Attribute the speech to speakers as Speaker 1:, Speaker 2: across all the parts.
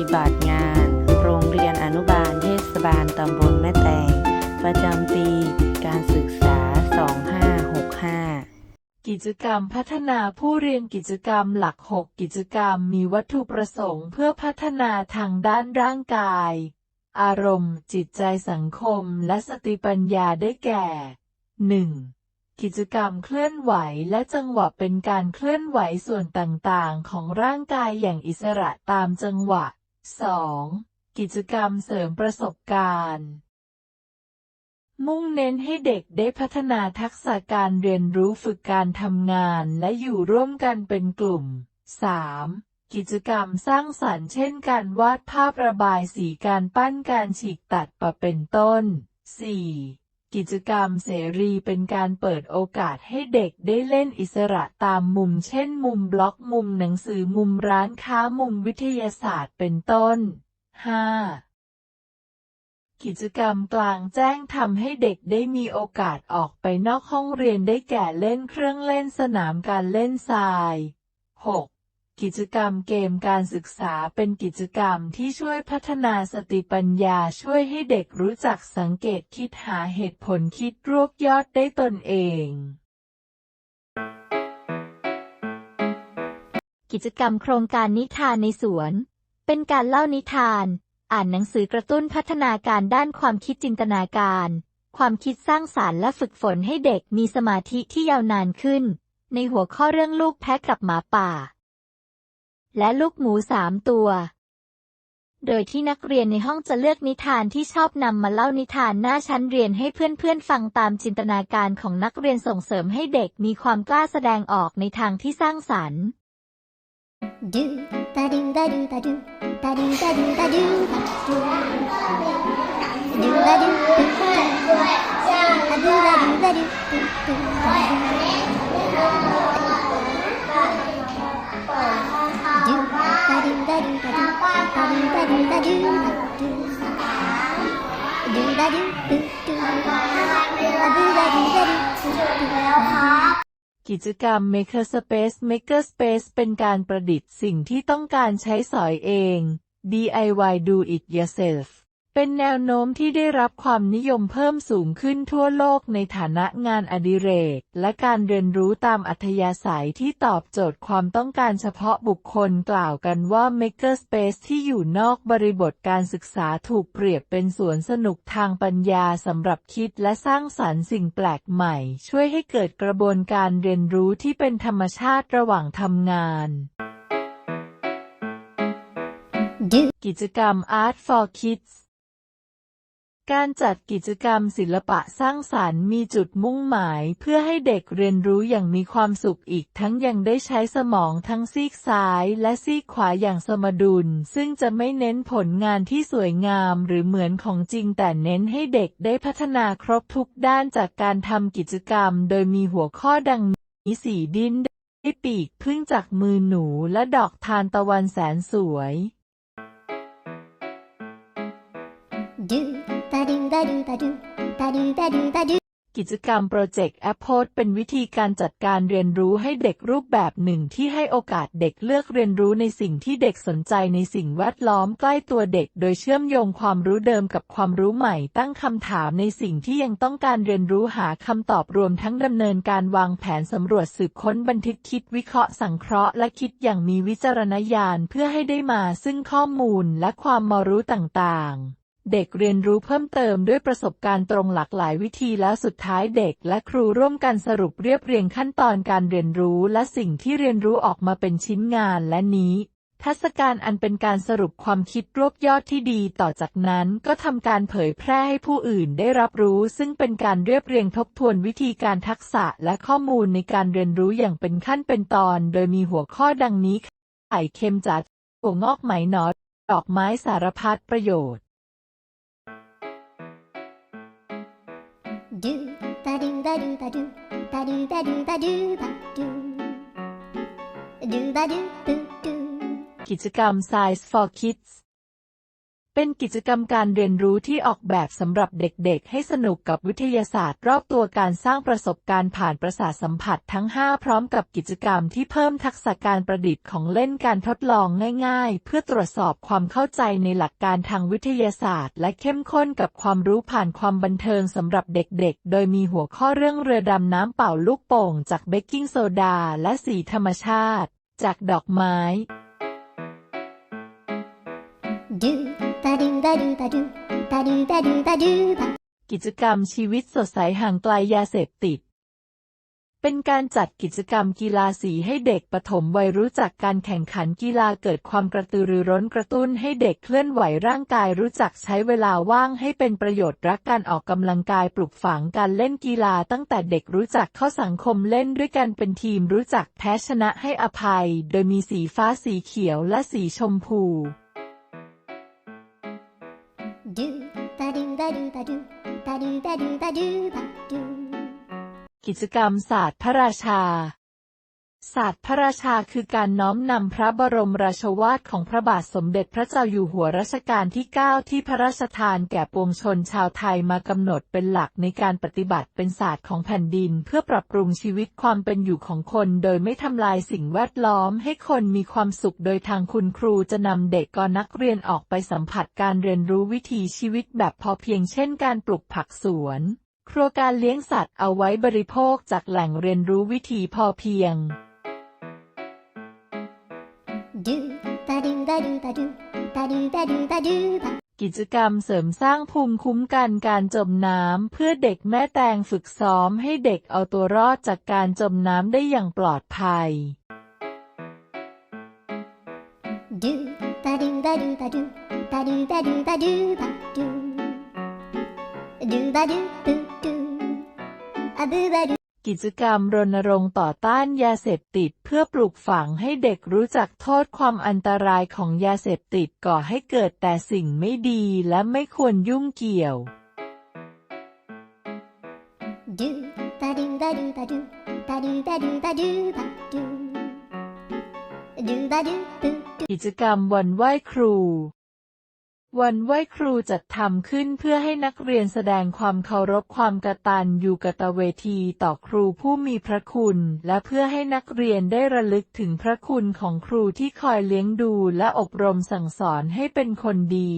Speaker 1: ฏิบัติงาน โรงเรียนอนุบาลเทศบาลตำบลแม่แตง ประจำปีการศึกษา 2565
Speaker 2: กิจกรรมพัฒนาผู้เรียนกิจกรรมหลัก 6 กิจกรรมมีวัตถุประสงค์เพื่อพัฒนาทางด้านร่างกาย อารมณ์ จิตใจสังคม และสติปัญญาได้แก่ 1. กิจกรรมเคลื่อนไหวและจังหวะเป็นการเคลื่อนไหวส่วนต่างๆ ของร่างกายอย่างอิสระตามจังหวะ 2. กิจกรรมเสริมประสบการณ์ มุ่งเน้นให้เด็กได้พัฒนาทักษะการเรียนรู้ฝึกการทำงานและอยู่ร่วมกันเป็นกลุ่ม 3. กิจกรรมสร้างสรรค์เช่นการวาดภาพระบายสีการปั้นการฉีกตัดปะเป็นต้น 4. กิจกรรมเสรีเป็นการเปิดโอกาสให้เด็กได้เล่นอิสระตามมุมเช่นมุมบล็อกมุมหนังสือมุมร้านค้ามุมวิทยาศาสตร์เป็นต้น 5. กิจกรรมกลางแจ้งทำให้เด็กได้มีโอกาสออกไปนอกห้องเรียนได้แก่เล่นเครื่องเล่นสนามการเล่นทราย 6. กิจกรรมเกมการศึกษาเป็นกิจกรรมที่ช่วยพัฒนาสติปัญญาช่วยให้เด็กรู้จักสังเกตคิดหาเหตุผลคิดรวบยอดได้ตนเอง
Speaker 3: กิจกรรมโครงการนิทานในสวน เป็นการเล่านิทาน อ่านหนังสือกระตุ้นพัฒนาการด้านความคิดจินตนาการ ความคิดสร้างสารรค์และฝึกฝนให้เด็กมีสมาธิที่ยาวนานขึ้น ในหัวข้อเรื่องลูกแพะกับหมาป่า และลูกหมูสามตัว โดยที่นักเรียนในห้องจะเลือกนิทานที่ชอบนำมาเล่านิทานหน้าชั้นเรียนให้เพื่อนๆฟังตามจินตนาการของนักเรียนส่งเสริมให้เด็กมีความกล้าแสดงออกในทางที่สร้างสรรค์
Speaker 4: do da do do do da do da do da do
Speaker 2: กิจกรรม Makerspace Makerspace เป็นการประดิษฐ์สิ่งที่ต้องการใช้สอยเอง DIY Do It Yourself เป็นแนวโน้มที่ได้รับความนิยมเพิ่มสูงขึ้นทั่วโลกในฐานะงานอดิเรก และการเรียนรู้ตามอัธยาศัยที่ตอบโจทย์ความต้องการเฉพาะบุคคลกล่าวกันว่า Makerspace ที่อยู่นอกบริบทการศึกษาถูกเปรียบเป็นสวนสนุกทางปัญญาสำหรับคิดและสร้างสรรค์สิ่งแปลกใหม่ ช่วยให้เกิดกระบวนการเรียนรู้ที่เป็นธรรมชาติระหว่างทำงาน
Speaker 4: do
Speaker 2: กิจกรรม Art for Kids การจัดกิจกรรมศิลปะสร้างสรรค์มีจุดมุ่งหมายเพื่อให้เด็กเรียนรู้อย่างมีความสุขอีกทั้งยังได้ใช้สมองทั้งซีกซ้ายและซีกขวาอย่างสมดุล ซึ่งจะไม่เน้นผลงานที่สวยงามหรือเหมือนของจริงแต่เน้นให้เด็กได้พัฒนาครบทุกด้านจากการทำกิจกรรม โดยมีหัวข้อดังนี้สีดินได้ปีกพึ่งจากมือหนูและดอกทานตะวันแสนสวย กิจกรรมโปรเจกต์แอปโพดเป็นวิธีการจัดการเรียนรู้ให้เด็กรูปแบบหนึ่งที่ให้โอกาสเด็กเลือกเรียนรู้ในสิ่งที่เด็กสนใจในสิ่งแวดล้อมใกล้ตัวเด็ก โดยเชื่อมโยงความรู้เดิมกับความรู้ใหม่ ตั้งคำถามในสิ่งที่ยังต้องการเรียนรู้หาคำตอบรวมทั้งดำเนินการวางแผนสำรวจสืบค้นบันทึกคิดวิเคราะห์สังเคราะห์และคิดอย่างมีวิจารณญาณเพื่อให้ได้มาซึ่งข้อมูลและความมารู้ต่างๆ เด็กเรียนรู้เพิ่มเติมด้วยประสบการณ์ตรงหลากหลายวิธีแล้วสุดท้ายเด็กและครูร่วมกันสรุปเรียบเรียงขั้นตอนการเรียนรู้และสิ่งที่เรียนรู้ออกมาเป็นชิ้นงานและนี้ ทัศการอันเป็นการสรุปความคิดรวบยอดที่ดีต่อจากนั้นก็ทำการเผยแพร่ให้ผู้อื่นได้รับรู้ ซึ่งเป็นการเรียบเรียงทบทวนวิธีการทักษะและข้อมูลในการเรียนรู้อย่างเป็นขั้นเป็นตอน โดยมีหัวข้อดังนี้ไข่เค็มจัดถั่วงอกไหมหนอดอกไม้สารพัดประโยชน์
Speaker 4: do da do da do da do da do da do da do da do do da do do do
Speaker 2: กิจกรรม Science for Kids เป็นกิจกรรมการเรียนรู้ที่ออกแบบสำหรับเด็กๆ ให้สนุกกับวิทยาศาสตร์ รอบตัวการสร้างประสบการณ์ผ่านประสาทสัมผัสทั้ง 5 พร้อมกับกิจกรรมที่เพิ่มทักษะการประดิษฐ์ของเล่นการทดลองง่าย ๆ เพื่อตรวจสอบความเข้าใจในหลักการทางวิทยาศาสตร์ และเข้มข้นกับความรู้ผ่านความบันเทิงสำหรับเด็กๆ โดยมีหัวข้อเรื่องเรือดำน้ำเป่าลูกโป่ง จากเบกกิ้งโซดา และสีธรรมชาติ จากดอกไม้
Speaker 4: do ba do ba do ba do ba do ba do ba do ba
Speaker 2: กิจกรรมชีวิตสดใสห่างไกลยาเสพติด เป็นการจัดกิจกรรมกีฬาสีให้เด็กปฐมวัยรู้จักการแข่งขันกีฬาเกิดความกระตือรือร้นกระตุ้นให้เด็กเคลื่อนไหวร่างกายรู้จักใช้เวลาว่างให้เป็นประโยชน์รักการออกกำลังกายปลุกฝังการเล่นกีฬาตั้งแต่เด็กรู้จักเข้าสังคมเล่นด้วยกันเป็นทีมรู้จักแพ้ชนะให้อภัย โดยมีสีฟ้าสีเขียวและสีชมพู กิจกรรมศาสตร์พระราชา ศาสตร์พระราชาคือการน้อมนำพระบรมราชวาทของพระบาทสมเด็จพระเจ้าอยู่หัวรัชกาลที่ 9 ที่พระราชทานแก่ปวงชนชาวไทยมากำหนดเป็นหลักในการปฏิบัติเป็นศาสตร์ของแผ่นดิน เพื่อปรับปรุงชีวิตความเป็นอยู่ของคน โดยไม่ทำลายสิ่งแวดล้อมให้คนมีความสุขโดยทางคุณครูจะนำเด็กกอนักเรียนออกไปสัมผัสการเรียนรู้วิถีชีวิตแบบพอเพียงเช่น การปลูกผักสวนครัวการเลี้ยงสัตว์เอาไว้บริโภคจากแหล่งเรียนรู้วิถีพอเพียง
Speaker 4: do ba do ba do ba do ba do ba do ba do ba
Speaker 2: กิจกรรมเสริมสร้างภูมิคุ้มกันการจมน้ำเพื่อเด็กแม่แตงฝึกซ้อมให้เด็กเอาตัวรอดจากการจมน้ำได้อย่างปลอดภัย
Speaker 4: do ba do ba do ba do ba do ba do ba do ba do do ba do do do a boo ba do
Speaker 2: กิจกรรมรณรงค์ต่อต้านยาเสพติดเพื่อปลูกฝังให้เด็กรู้จักโทษความอันตรายของยาเสพติดก่อให้เกิดแต่สิ่งไม่ดีและไม่ควรยุ่งเกี่ยว
Speaker 4: do ba do ba do ba do ba do ba do ba do ba do do ba do
Speaker 2: กิจกรรมวันไหว้ครู วันไหว้ครูจัดทำขึ้นเพื่อให้นักเรียนแสดงความเคารพความกตัญญูกตเวทีต่อครูผู้มีพระคุณ และเพื่อให้นักเรียนได้ระลึกถึงพระคุณของครูที่คอยเลี้ยงดูและอบรมสั่งสอนให้เป็นคนดี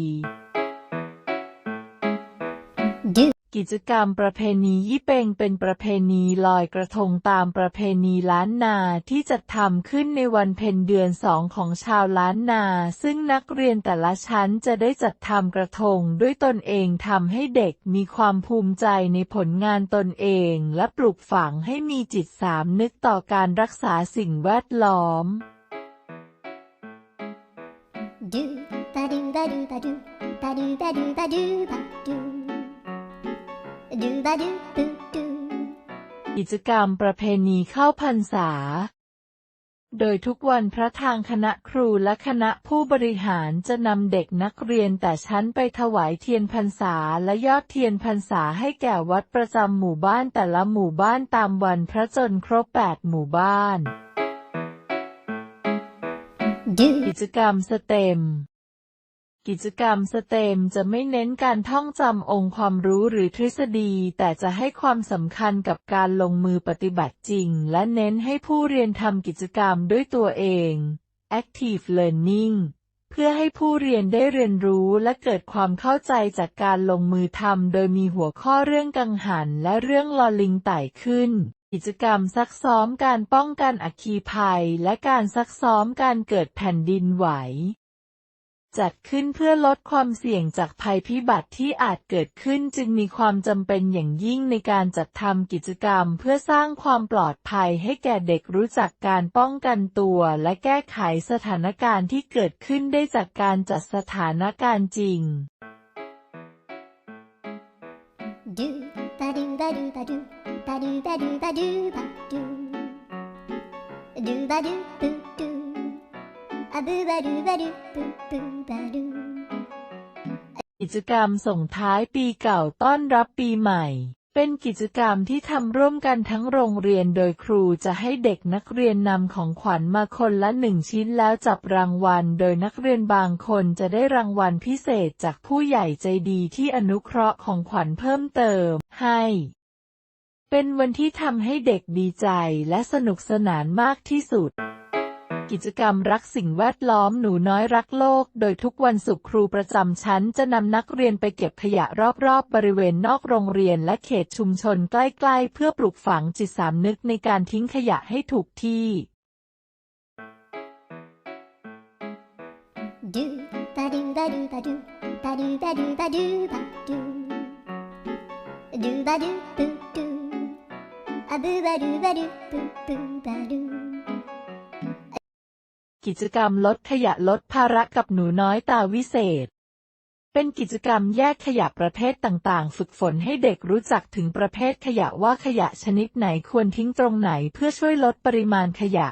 Speaker 2: กิจกรรมประเพณียี่เปงเป็นประเพณีลอยกระทงตามประเพณีล้านนาที่จัดทำขึ้นในวันเพ็ญเดือนสองของชาวล้านนา ซึ่งนักเรียนแต่ละชั้นจะได้จัดทำกระทงด้วยตนเองทำให้เด็กมีความภูมิใจในผลงานตนเอง และปลูกฝังให้มีจิตสามนึกต่อการรักษาสิ่งแวดล้อม
Speaker 4: do ba do ba do ba do ba do ba do ba do ba do
Speaker 2: กิจกรรมประเพณีเข้าพรรษา โดยทุกวันพระทางคณะครูและคณะผู้บริหารจะนำเด็กนักเรียนแต่ชั้นไปถวายเทียนพรรษาและยอดเทียนพรรษาให้แก่วัดประจำหมู่บ้านแต่ละหมู่บ้านตามวันพระจนครบ 8 หมู่บ้านกิจกรรมสเต็ม กิจกรรมสเตมจะไม่เน้นการท่องจำองค์ความรู้หรือทฤษฎี แต่จะให้ความสำคัญกับการลงมือปฏิบัติจริง และเน้นให้ผู้เรียนทำกิจกรรมด้วยตัวเอง active learning เพื่อให้ผู้เรียนได้เรียนรู้และเกิดความเข้าใจจากการลงมือทำโดยมีหัวข้อเรื่องกังหันและเรื่องลอลิงไต่ขึ้น กิจกรรมซักซ้อมการป้องกันอัคคีภัย และการซักซ้อมการเกิดแผ่นดินไหว จัดขึ้นเพื่อลดความเสี่ยงจากภัยพิบัติที่อาจเกิดขึ้นจึงมีความจำเป็นอย่างยิ่งในการจัดทำกิจกรรม เพื่อสร้างความปลอดภัยให้แก่เด็กรู้จักการป้องกันตัว และแก้ไขสถานการณ์ที่เกิดขึ้นได้จากการจัดสถานการณ์จริง
Speaker 4: do ba do ba do ba do ba do ba do ba do ba do do ba do do do
Speaker 2: กิจกรรมส่งท้ายปีเก่าต้อนรับปีใหม่ เป็นกิจกรรมที่ทำร่วมกันทั้งโรงเรียนโดยครูจะให้เด็กนักเรียนนำของขวัญมาคนละหนึ่งชิ้นแล้วจับรางวัล โดยนักเรียนบางคนจะได้รางวัลพิเศษจากผู้ใหญ่ใจดีที่อนุเคราะห์ของขวัญเพิ่มเติมให้เป็นวันที่ทำให้เด็กดีใจและสนุกสนานมากที่สุด กิจกรรมรักสิ่งแวดล้อมหนูน้อยรักโลก โดยทุกวันศุกร์ครูประจำชั้นจะนำนักเรียนไปเก็บขยะรอบๆบบริเวณนอกโรงเรียนและเขตชุมชนใกล้ๆ เพื่อปลูกฝังจิตสำนึกในการทิ้งขยะให้ถูกที่
Speaker 4: do ba do ba do ba do ba do ba do ba do ba do do ba do boo do a boo ba do ba do boo boo ba do
Speaker 2: กิจกรรมลดขยะลดภาระกับหนูน้อยตาวิเศษ เป็นกิจกรรมแยกขยะประเภทต่างๆ ฝึกฝนให้เด็กรู้จักถึงประเภทขยะว่าขยะชนิดไหนควรทิ้งตรงไหนเพื่อช่วยลดปริมาณขยะ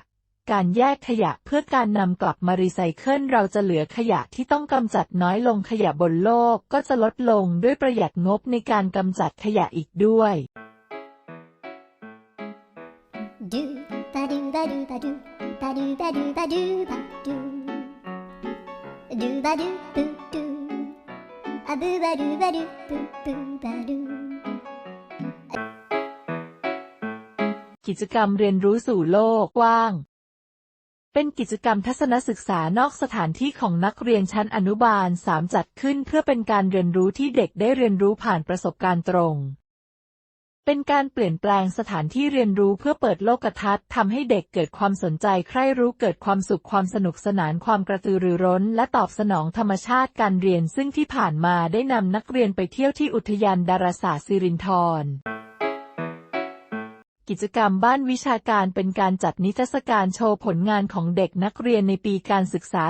Speaker 2: การแยกขยะเพื่อการนำกลับมารีไซเคิลเราจะเหลือขยะที่ต้องกำจัดน้อยลงขยะบนโลกก็จะลดลงด้วยประหยัดงบในการกำจัดขยะอีกด้วย
Speaker 4: do ba do ba do ba do ba do ba do ba do do do ba do boo do a boo ba do ba do boo boo ba do
Speaker 2: กิจกรรมเรียนรู้สู่โลกกว้าง เป็นกิจกรรมทัศนศึกษานอกสถานที่ของนักเรียนชั้นอนุบาล 3 จัดขึ้นเพื่อเป็นการเรียนรู้ที่เด็กได้เรียนรู้ผ่านประสบการณ์ตรง เป็นการเปลี่ยนแปลงสถานที่เรียนรู้เพื่อเปิดโลกทัศน์ทำให้เด็กเกิดความสนใจใคร่รู้เกิดความสุขความสนุกสนานความกระตือรือร้น และตอบสนองธรรมชาติการเรียนซึ่งที่ผ่านมาได้นำนักเรียนไปเที่ยวที่อุทยานดาราศาสตร์สิรินธร กิจกรรมบ้านวิชาการเป็นการจัดนิทรรศการโชว์ผลงานของเด็กนักเรียนในปีการศึกษา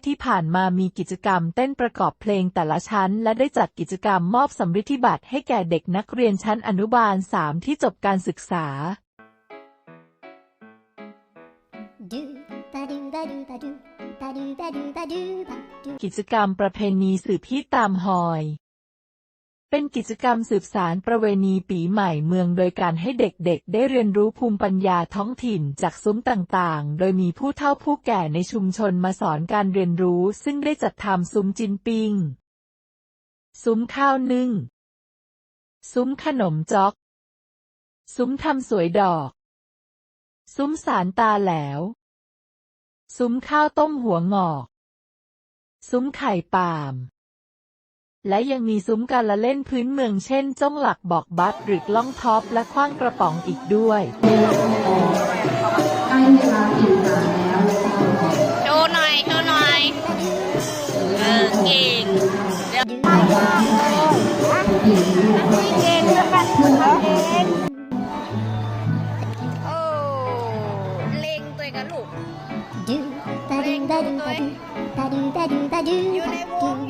Speaker 2: 2565 ที่ผ่านมามีกิจกรรมเต้นประกอบเพลงแต่ละชั้น และได้จัดกิจกรรมมอบสำริดธิบัตรให้แก่เด็กนักเรียนชั้นอนุบาล 3 ที่จบการศึกษา กิจกรรมประเพณีสืบที่ตามหอย เป็นกิจกรรมสืบสารประเวณีปีใหม่เมืองโดยการให้เด็กๆ ได้เรียนรู้ภูมิปัญญาท้องถิ่นจากซุ้มต่างๆ โดยมีผู้เฒ่าผู้แก่ในชุมชนมาสอนการเรียนรู้ ซึ่งได้จัดทำซุ้มจินปิง ซุ้มข้าวนึ่ง ซุ้มขนมจ๊อก ซุ้มทำสวยดอก ซุ้มสารตาแหลว ซุ้มข้าวต้มหัวงอก ซุ้มไข่ปาล์ม และยังมีซุ้มการละเล่นพื้นเมืองเช่น จ้องหลักบอกบัตรหรือล่องท็อปและคว้างกระป๋องอีกด้วย
Speaker 5: โชว์หน่อยโชว์หน่อยเออเก่งเดี๋ยวเก่งจะปัดเขาเองโอ้เล็งตัวกันลูก
Speaker 4: do ba do ba do ba do ba do ba do ba do
Speaker 5: อยู่ใน
Speaker 4: ba
Speaker 5: วงอยู่ในวง